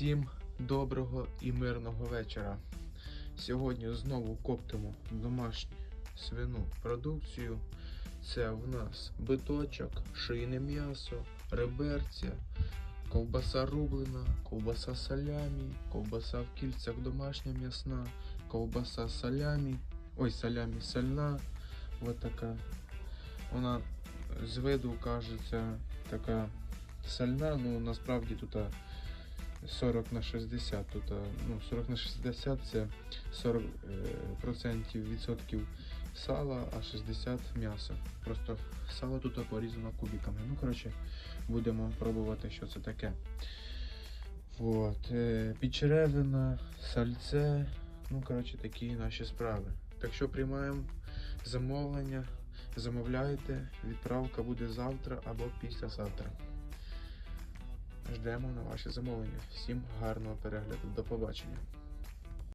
Всім доброго і мирного вечора. Сьогодні знову коптимо домашню свину продукцію. Це в нас биточок, шийне м'ясо, реберця, ковбаса рублена, ковбаса салямі, ковбаса в кільцях домашня м'ясна, ковбаса салямі, ой, салямі сальна. Ось така. Вона з виду кажеться така сальна, ну насправді тут 40 на 60. Тут, ну, 40 на 60 це 40 е, процентів відсотків сала, а 60 м'яса. Просто сало тут порізано кубиками. Ну, коротше, будемо пробувати, що це таке. Вот. Е, підчеревина, сальце. Ну, коротше, такі наші справи. Так що приймаємо замовлення. Замовляйте, відправка буде завтра або післязавтра. Ждемо на ваші замовлення. Всім гарного перегляду. До побачення.